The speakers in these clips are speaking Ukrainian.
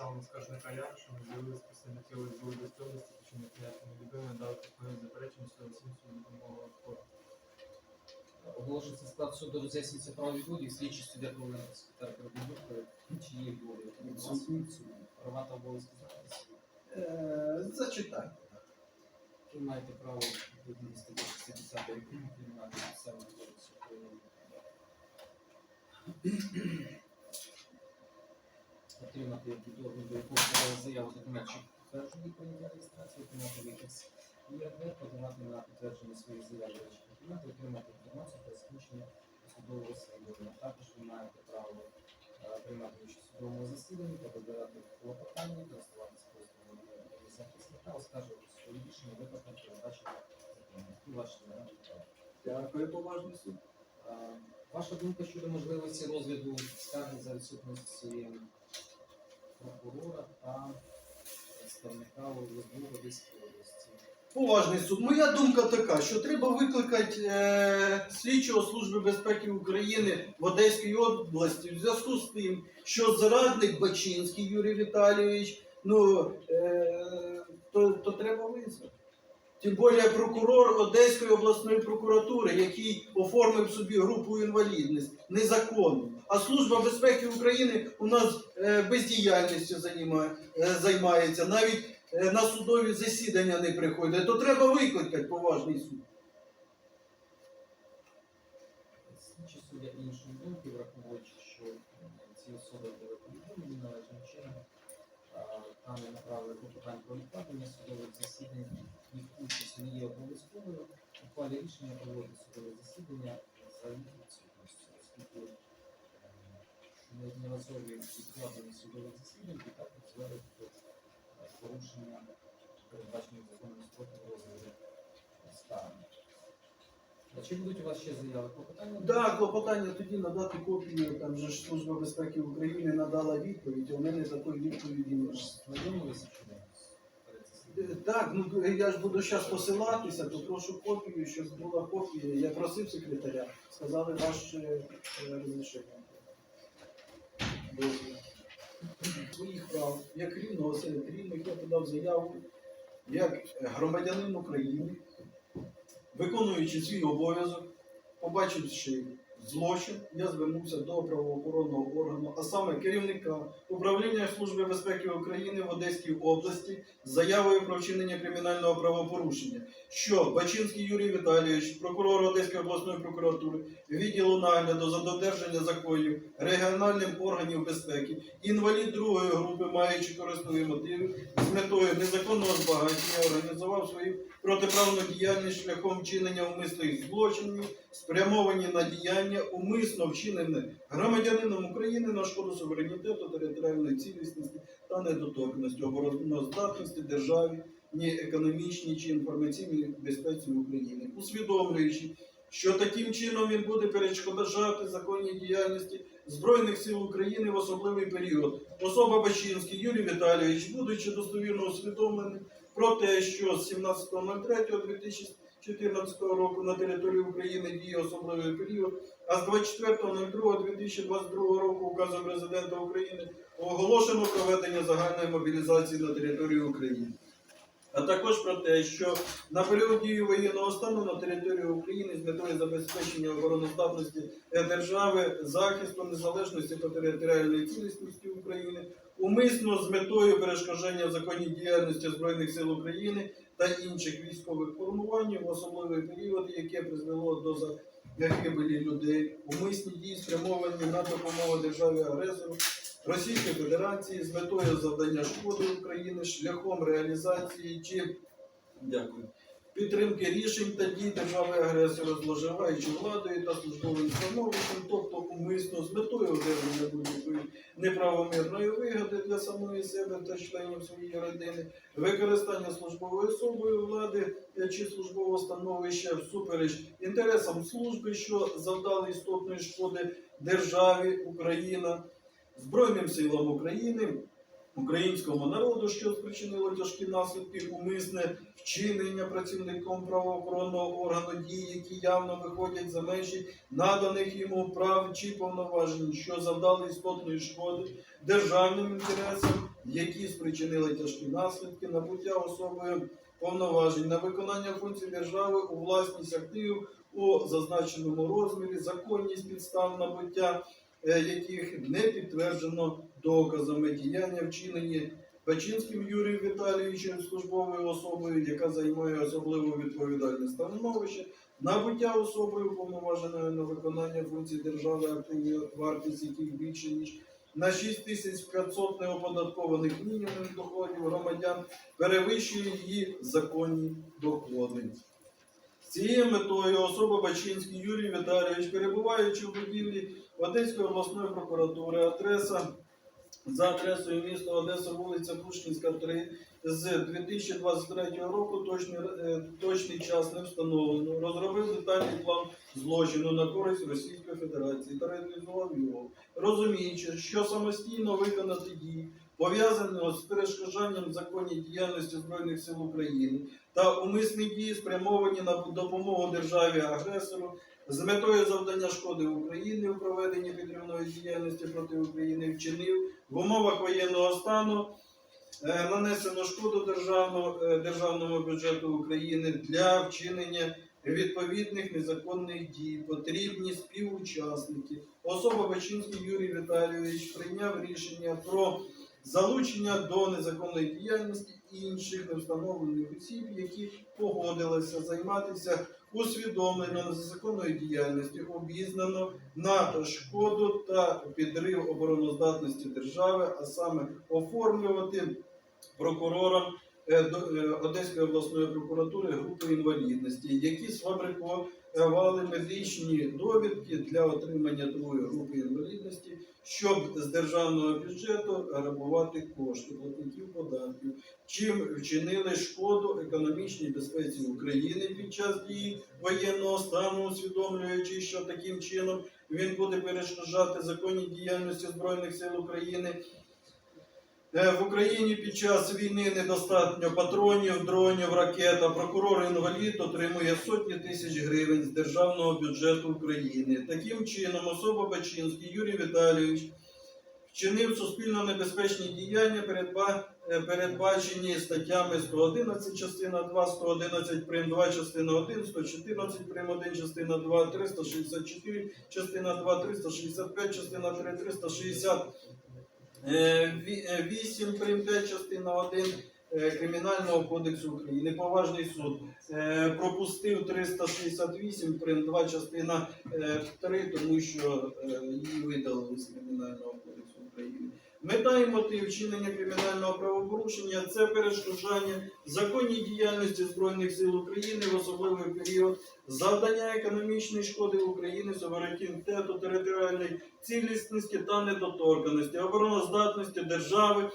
підставами скаржника я, що не з'явились представники ОСБУ Львівської області, причому поняття невідоме, дали відповідь заперечення щодо оцінки допомоги спорту. Оголошується склад суду роз'яснюється право відводів, слідчі суддя повинен секретар передбудки, чи є відводи. Права та обов'язки захисту. Е, Зачитайте. Ви маєте право відповідно статті 60 кримінального процесуального Отримати до якого заяву документів підтвердження прийняття реєстрації, отримати вихід з ІРД, подавати на підтвердження своїх заяв речі документи, отримати інформацію про закінчення судового розслідування. Також ви маєте право е, приймати участь у судовому засіданні, подавати клопотання, користуватися послугами захисника, оскаржувати свої рішення, викликати передбачення закону. Дякую, поважний суд. Ваша думка щодо можливості розгляду скарги за відсутності прокурора та представника ОСБУ Одеської області. Поважний суд. Моя думка така, що треба викликати е, слідчого Служби безпеки України в Одеській області в зв'язку з тим, що зрадник Бачинський Юрій Віталійович, ну е, то, то треба визнати. Тим більше прокурор Одеської обласної прокуратури, який оформив собі групу інвалідність незаконно. А Служба безпеки України у нас е, бездіяльністю е, займається. Навіть е, на судові засідання не приходить, то треба викликати поважний суд. Слідчі суддя іншої думки, враховуючи, що ці особи були повідомлені належним чином, а, та не направили клопотань про відкладення судових засідань, їх участь не є обов'язковою. У рішення проводить судове засідання за їх відсутністю, оскільки е, неодноразові відкладення судових засідань і так призводить до е, порушення передбачених законом спорту розгляду. А чи будуть у вас ще заяви клопотання? Так, клопотання тоді надати копію, там же ж Служба безпеки України надала відповідь, а у мене такої відповіді немає. Знайомилися чи ні? Так, ну я ж буду зараз посилатися, то прошу копію, щоб була копія. Я просив секретаря, сказали ваше розрішення. Своїх прав, як рівного серед рівних, я подав заяву як громадянин України, виконуючи свій обов'язок, побачивши злочин, я звернувся до правоохоронного органу, а саме керівника управління Служби безпеки України в Одеській області з заявою про вчинення кримінального правопорушення, що Бачинський Юрій Віталійович, прокурор Одеської обласної прокуратури, відділу нагляду за додержання законів, регіональним органів безпеки, інвалід другої групи, маючи корисливі мотиви, з метою незаконного збагачення організував свою протиправну діяльність шляхом вчинення умисних злочинів, спрямовані на діяння умисно вчинене громадянином України на шкоду суверенітету, територіальної цілісності та недоторкності, обороноздатності державі, ні економічній чи інформаційній безпеці України, усвідомлюючи, що таким чином він буде перешкоджати законній діяльності Збройних сил України в особливий період. Особа Бачинський Юрій Віталійович, будучи достовірно усвідомленим про те, що з 17.03.2014 року на території України діє особливий період, а з 24.02.2022 року указом президента України оголошено проведення загальної мобілізації на території України. А також про те, що на період дії воєнного стану на території України з метою забезпечення обороноздатності держави, захисту незалежності та територіальної цілісності України, умисно з метою перешкодження законній діяльності Збройних сил України та інших військових формувань в особливий період, яке призвело до загибелі людей, умисні дії спрямовані на допомогу державі агресору Російської Федерації з метою завдання шкоди України шляхом реалізації чи дякую. Підтримки рішень та дій держави-агресора, зловживаючи владою та службовим становищем, тобто умисно з метою одержання будь-якої неправомірної вигоди для самої себе та членів своєї родини, використання службовою особою влади чи службового становища всупереч інтересам служби, що завдали істотної шкоди державі Україна, Збройним силам України, українському народу, що спричинило тяжкі наслідки, умисне вчинення працівником правоохоронного органу дій, які явно виходять за межі наданих йому прав чи повноважень, що завдали істотної шкоди державним інтересам які спричинили тяжкі наслідки, набуття особою повноважень. На виконання функцій держави у власність активів у зазначеному розмірі, законність підстав набуття, яких не підтверджено доказами діяння вчинені Печінським Юрієм Віталійовичем службовою особою, яка займає особливо відповідальне становище, набуття особою уповноваженою на виконання функцій держави, активів, вартість яких більше ніж на 6500 неоподаткованих мінімумів доходів громадян перевищує її законні доходи. З цією метою особа Бачинський Юрій Віталійович, перебуваючи в будівлі Одеської обласної прокуратури, адреса за адресою міста Одеса, вулиця Пушкінська, 3, з 2023 року точний, е, точний час не встановлено. Розробив детальний план злочину на користь Російської Федерації та реалізував його, розуміючи, що самостійно виконати дії, пов'язаного з перешкоджанням законній діяльності Збройних сил України та умисні дії, спрямовані на допомогу державі агресору з метою завдання шкоди Україні у проведенні підривної діяльності проти України вчинив в умовах воєнного стану. е, Нанесено шкоду державного, е, державному бюджету України для вчинення відповідних незаконних дій. Потрібні співучасники. Особа Бачинський Юрій Віталійович прийняв рішення про залучення до незаконної діяльності інших невстановлених осіб, які погодилися займатися усвідомлено незаконної діяльності, обізнано на шкоду та підрив обороноздатності держави, а саме оформлювати прокурором е, е, Одеської обласної прокуратури групи інвалідності, які сфабрикували медичні довідки для отримання другої групи інвалідності, щоб з державного бюджету грабувати кошти платників податків, чим вчинили шкоду економічній безпеці України під час дії воєнного стану, усвідомлюючи, що таким чином він буде перешкоджати законній діяльності Збройних сил України. Е, В Україні під час війни недостатньо патронів, дронів, ракет, прокурор інвалід отримує сотні тисяч гривень з державного бюджету України. Таким чином, особа Бачинський Юрій Віталійович вчинив суспільно небезпечні діяння, е, передбачені статтями 111 частина 2, 111 прим. 2 частина 1, 114 прим. 1 частина 2, 364 частина 2, 365 частина 3, 360 Е, ві- е, 8 прим. 5 частина 1 е, Кримінального кодексу України. Поважний суд е, пропустив 368 прим. 2 частина 3, тому що е, її видалили з Кримінального кодексу. Мета і мотив вчинення кримінального правопорушення це перешкоджання законній діяльності Збройних сил України в особливий період, завдання економічної шкоди України, суверенітету, територіальної цілісності та недоторканості, обороноздатності держави,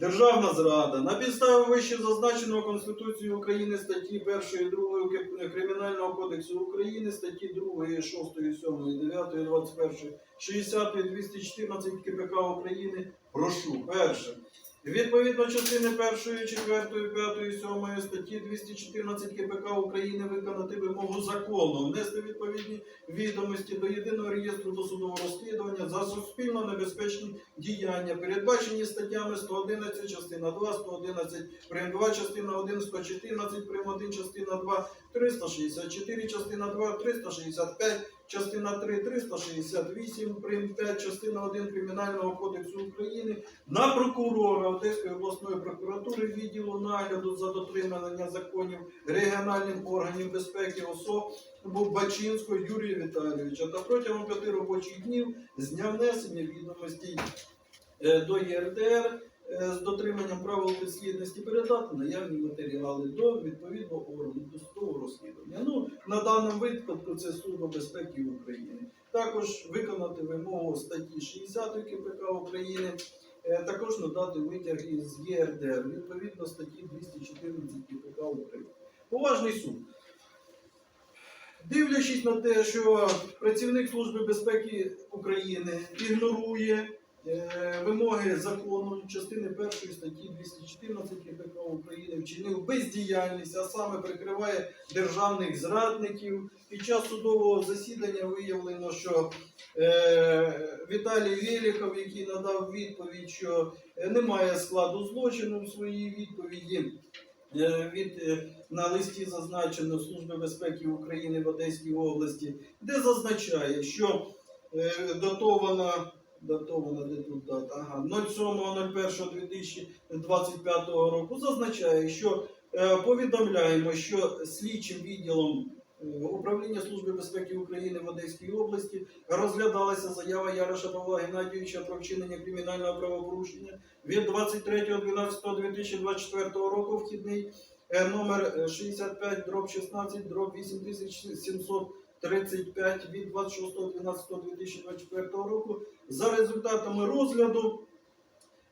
державна зрада. На підставі вище зазначеного Конституцією України статті 1 і 2 Кримінального кодексу України, статті 2, 6, 7, 9, 21, 60, 214 КПК України, прошу, перше. Відповідно частини 1, 4, 5, 7 статті 214 КПК України виконати вимогу закону, внести відповідні відомості до єдиного реєстру досудового розслідування за суспільно небезпечні діяння, передбачені статтями 111 частина 2, 111 прим. 2 частина 1, 114 прим. 1 частина 2, 364 частина 2, 365 частина 3, 368 прим. 5 частина 1 Кримінального кодексу України на прокурора Одеської обласної прокуратури відділу нагляду за дотримання законів регіональним органів безпеки був Бачинського Юрія Віталійовича та протягом п'яти робочих днів з дня внесення відомостей е, до ЄРДР з дотриманням правил підслідності передати наявні матеріали до відповідного органу досудового розслідування. Ну, на даному випадку це Служба безпеки України. Також виконати вимогу статті 60 КПК України, е, також надати витяги з ЄРДР відповідно статті 214 КПК України. Поважний суд. Дивлячись на те, що працівник Служби безпеки України ігнорує е, вимоги закону частини першої статті 214 КПК України вчинив бездіяльність, а саме прикриває державних зрадників. Під час судового засідання виявлено, що е, Віталій Веліков, який надав відповідь, що е, немає складу злочину в своїй відповіді. е, Від е, на листі зазначено Служби безпеки України в Одеській області, де зазначає, що е, датована, датована де тут дата, ага, 07.01.2025 року зазначає, що е, повідомляємо, що слідчим відділом е, управління Служби безпеки України в Одеській області розглядалася заява Яроша Павла Геннадійовича про вчинення кримінального правопорушення від 23.12.2024 року вхідний е, номер е, 65 дроб 16 дроб 8735 від 26.12.2024 року. За результатами розгляду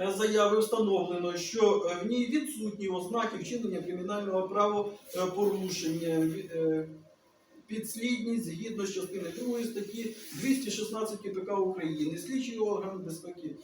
е, заяви встановлено, що е, в ній відсутні ознаки вчинення кримінального правопорушення. Е, Підслідність згідно з частини 2 статті 216 КПК України, слідчий орган безпеки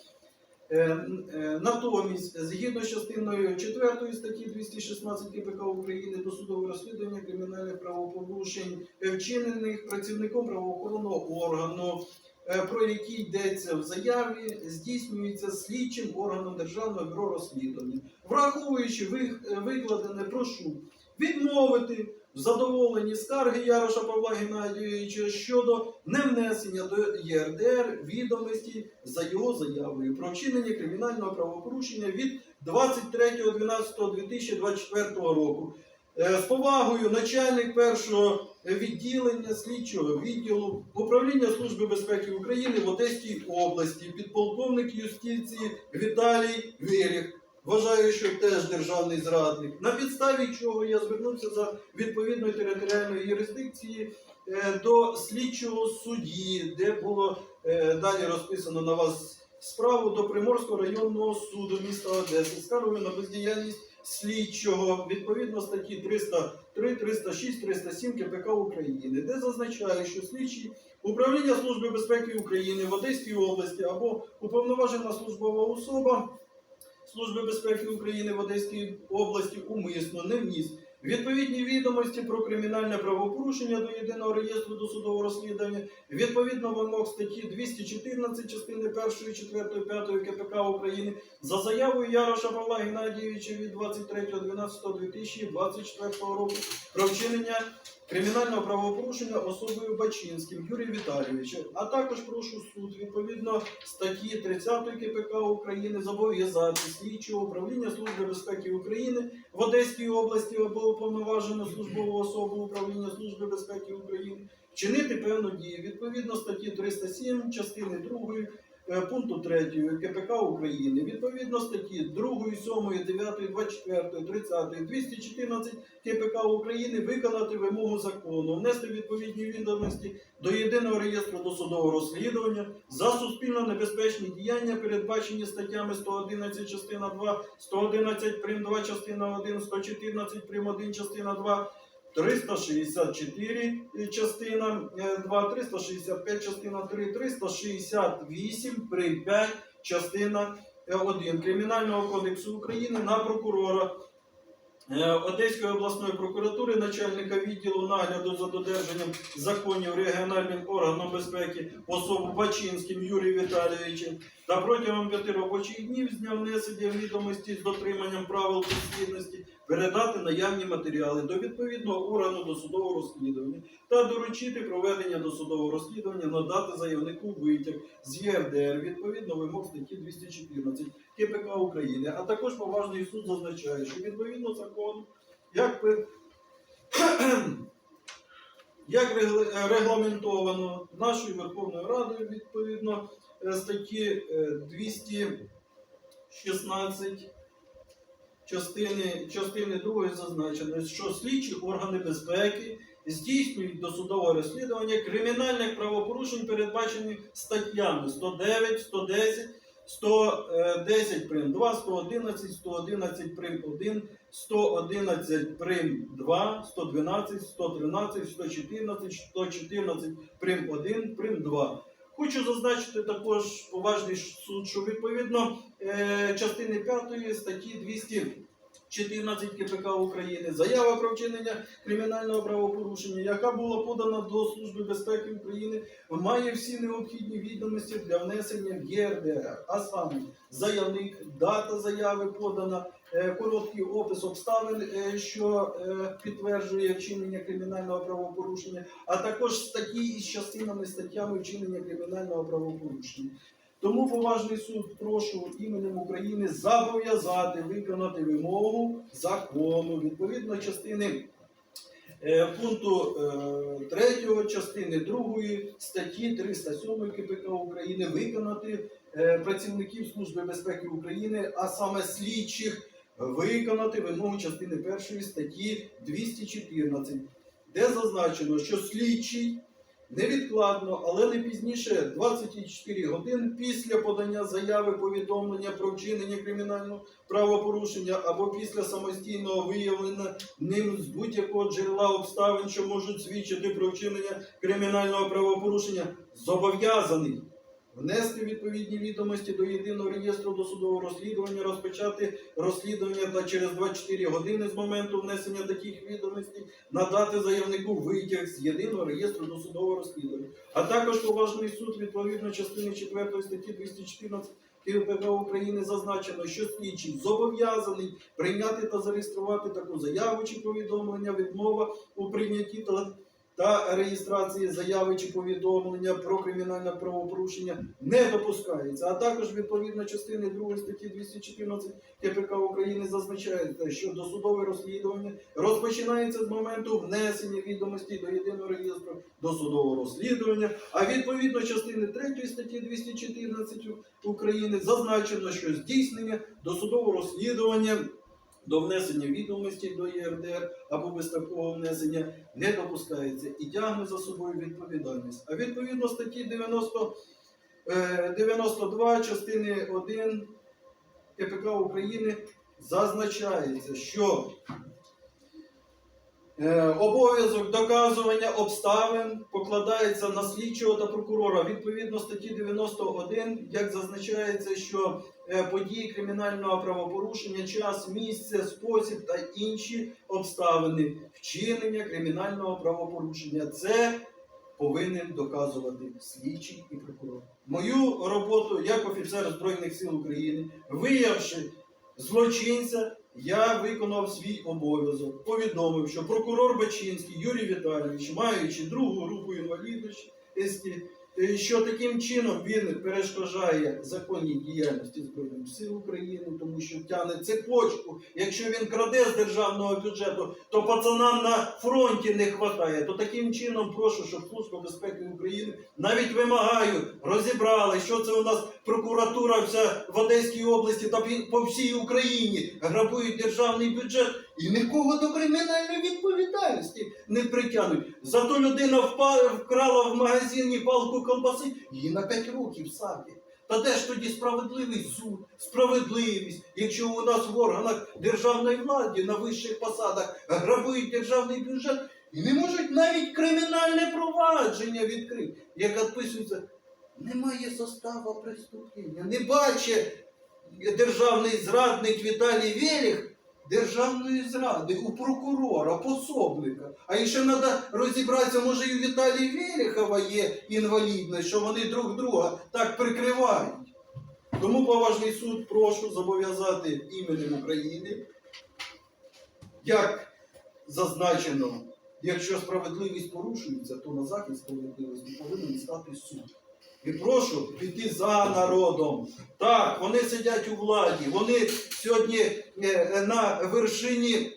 Натомість, згідно з частиною 4 статті 216 КПК України до судового розслідування кримінальних правопорушень, е, вчинених працівником правоохоронного органу, е, про які йдеться в заяві, здійснюється слідчим органом Державного бюро розслідування. Враховуючи е, викладене, прошу відмовити в задоволенні скарги Яроша Павла Геннадійовича щодо невнесення до ЄРДР відомості за його заявою про вчинення кримінального правопорушення від 23.12.2024 року. Е, З повагою начальник першого відділення слідчого відділу управління Служби безпеки України в Одеській області, підполковник юстиції Віталій Вєріх. Вважаю, що теж державний зрадник. На підставі чого я звернувся за відповідної територіальної юрисдикції е, до слідчого судді, де було е, далі розписано на вас справу до Приморського районного суду міста Одеси скаргою на бездіяльність слідчого відповідно статті 303, 306, 307 КПК України, де зазначає, що слідчий управління Служби безпеки України в Одеській області або уповноважена службова особа Служби безпеки України в Одеській області умисно не вніс. Відповідні відомості про кримінальне правопорушення до єдиного реєстру досудового розслідування відповідно вимог статті 214 частини 1, 4, 5 КПК України за заявою Яроша Павла Геннадійовича від 23.12.2024 року про вчинення кримінального правопорушення особою Бачинським Юрієм Віталійовичем, а також прошу суд відповідно статті 30 КПК України зобов'язати слідчого управління Служби безпеки України в Одеській області або уповноважену службову особу управління Служби безпеки України вчинити певну дію. Відповідно статті 307 частини 2 е, пункту 3 КПК України, відповідно статті 2, 7, 9, 24, 30, 214 КПК України виконати вимогу закону, внести відповідні відомості до єдиного реєстру досудового розслідування за суспільно небезпечні діяння, передбачені статтями 111 частина 2, 111 прим 2 частина 1, 114 прим 1 частина 2, 364 частина е, 2, 365 частина 3, 368 прим 5 частина 1 Кримінального кодексу України на прокурора Е, Одеської обласної прокуратури, начальника відділу нагляду за додержанням законів регіональним органом безпеки особу Бачинським Юрієм Віталійовичем та протягом п'яти робочих днів з дня внесення відомості з дотриманням правил підслідності передати наявні матеріали до відповідного органу досудового розслідування та доручити проведення досудового розслідування, надати заявнику витяг з ЄРДР відповідно вимог статті 214 КПК України, а також поважний суд зазначає, що відповідно закону, як, пи- як регламентовано нашою Верховною Радою відповідно е, статті е, 216 частини, частини 2 зазначено, що слідчі органи безпеки здійснюють досудове розслідування кримінальних правопорушень, передбачених статтями 109, 110, 110 прим. 2, 111, 111 прим. 1, 111 прим. 2, 112, 113, 114, 114 прим. 1, прим. 2. Хочу зазначити також поважний суд, що відповідно е, частини 5 статті 214 КПК України заява про вчинення кримінального правопорушення, яка була подана до Служби безпеки України, має всі необхідні відомості для внесення в ЄРДР, а саме заявник, дата заяви подана, е, короткий опис обставин, е, що е, підтверджує вчинення кримінального правопорушення, а також статті із частинами статтями вчинення кримінального правопорушення. Тому поважний суд прошу іменем України зобов'язати виконати вимогу закону відповідно частини е, пункту е, 3 частини 2 статті 307 КПК України виконати е, працівників Служби безпеки України, а саме слідчих, виконати вимогу частини 1 статті 214, де зазначено, що слідчий невідкладно, але не пізніше 24 години після подання заяви повідомлення про вчинення кримінального правопорушення або після самостійного виявлення ним з будь-якого джерела обставин, що можуть свідчити про вчинення кримінального правопорушення, зобов'язаний внести відповідні відомості до єдиного реєстру досудового розслідування, розпочати розслідування та через 24 години з моменту внесення таких відомостей надати заявнику витяг з єдиного реєстру досудового розслідування. А також поважний суд відповідно частини 4 статті 214 КПК України зазначено, що слідчий зобов'язаний прийняти та зареєструвати таку заяву чи повідомлення, відмова у прийнятті та, та реєстрації заяви чи повідомлення про кримінальне правопорушення не допускається. А також відповідно частини 2 статті 214 КПК України зазначається, що досудове розслідування розпочинається з моменту внесення відомостей до єдиного реєстру досудового розслідування, а відповідно частини 3 статті 214 України зазначено, що здійснення досудового розслідування до внесення відомостей до ЄРДР або без такого внесення не допускається і тягне за собою відповідальність. А відповідно статті 90, е, 92 частини 1 КПК України зазначається, що е, обов'язок доказування обставин покладається на слідчого та прокурора. Відповідно статті 91, як зазначається, що е, події кримінального правопорушення, час, місце, спосіб та інші обставини вчинення кримінального правопорушення. Це повинен доказувати слідчий і прокурор. Мою роботу як офіцер Збройних сил України, виявши злочинця, я виконав свій обов'язок. Повідомив, що прокурор Бачинський Юрій Віталійович, маючи другу групу інвалідності, е, що таким чином він перешкоджає законній діяльності Збройних сил України, тому що тягне цепочку. Якщо він краде з державного бюджету, то пацанам на фронті не вистачає. То таким чином прошу, щоб Служба безпеки України навіть вимагаю, розібрали, що це у нас прокуратура вся в Одеській області та по всій Україні грабують державний бюджет і нікого до кримінальної відповідальності не притягнуть. Зато людина вкрала в магазині палку колбаси, її на 5 років садять. Та де ж тоді справедливий суд, справедливість, якщо у нас в органах державної влади на вищих посадах грабують державний бюджет і не можуть навіть кримінальне провадження відкрити, як відписується, немає составу преступлення, не бачить державний зрадник Віталій Веліх державної зради у прокурора, пособника. А ще треба розібратися, може і у Віталія Велихова є інвалідність, що вони друг друга так прикривають. Тому поважний суд прошу зобов'язати іменем України, як зазначено, якщо справедливість порушується, то на захист справедливості повинен стати суд. І прошу піти за народом. Так, вони сидять у владі, вони сьогодні е, на вершині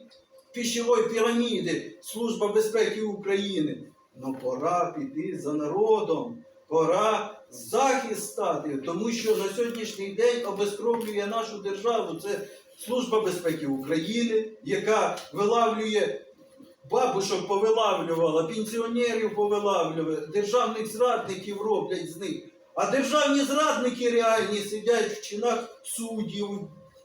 пищової піраміди Служба безпеки України. Ну пора піти за народом, пора захист тому що на сьогоднішній день обезкровлює нашу державу. Це Служба безпеки України, яка вилавлює бабушок повилавлювала, пенсіонерів повилавлювала, державних зрадників роблять з них. А державні зрадники реальні сидять в чинах суддів,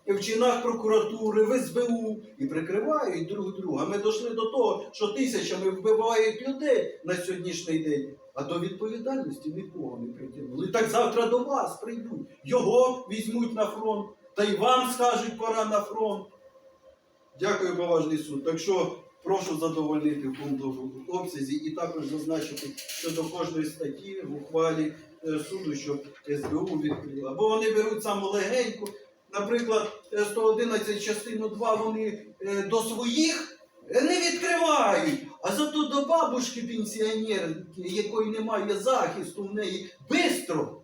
в чинах прокуратури, в СБУ і прикривають друг друга. Ми дійшли до того, що тисячами вбивають людей на сьогоднішній день. А до відповідальності нікого не притягнули. Так завтра до вас прийдуть. Його візьмуть на фронт, та й вам скажуть, пора на фронт. Дякую, поважний суд. Так що прошу задовольнити в повному обсязі і також зазначити, що до кожної статті в ухвалі е, суду, щоб СБУ відкрила. Бо вони беруть саму легеньку. Наприклад, е, 111 частину 2 вони е, до своїх е, не відкривають. А зато до бабушки пенсіонерки, якої немає захисту в неї, бистро.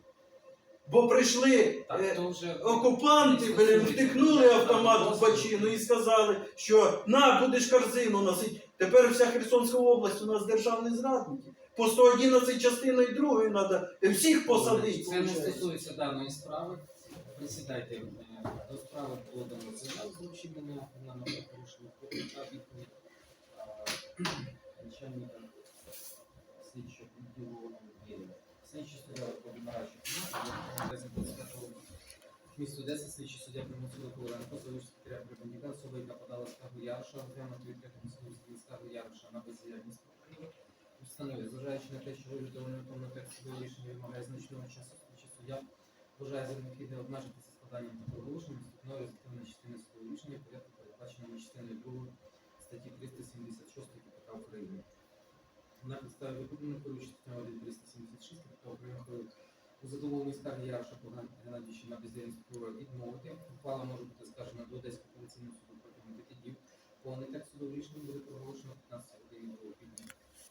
Бо прийшли Так, е, то вже окупанти, блин, втикнули автомат в бочину і сказали, що на, будеш корзину носити. Тепер вся Херсонська область у нас державні зрадники. По 111 частиною другої треба всіх посадити. Це не виходить. стосується даної справи. Присідайте. Е, До справи було дано заяву про вчинення кримінального порушення начальника слідчого відділу Єльна. Слідчий суддя Володимирачу Місто Одеса, слідчий суддя Примусила Коваленко, залишив секретаря Прибандіка, особа, яка подала скаргу Яроша, розглянути відкритому суді скаргу Яроша на бездіяльність. Установи, зважаючи на те, що на тому текст рішення вимагає значного часу слідчий суддя, вважає за необхідне обмежитися складанням такого оголошення вступної результативної частини судового рішення порядку передбаченому частиною 2 статті 376 КПК України. На підставі виконання порушення статті 376 КПК України коли у задоволенні скарги Яроша Геннадійовича на бездіяльність прокурора відмовити. Ухвала може бути скаржена до Одеського апеляційного суду протягом 5 днів. Повний текст судового рішення буде проголошено 15 годині 2 квітня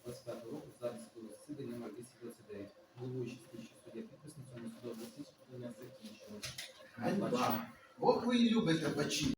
25 року в залі судового засідання номер 229. Головуючий слідчий суддя підпис на цьому судовому засіданні закінчено. Ганьба. Ох, ви і любите бачити.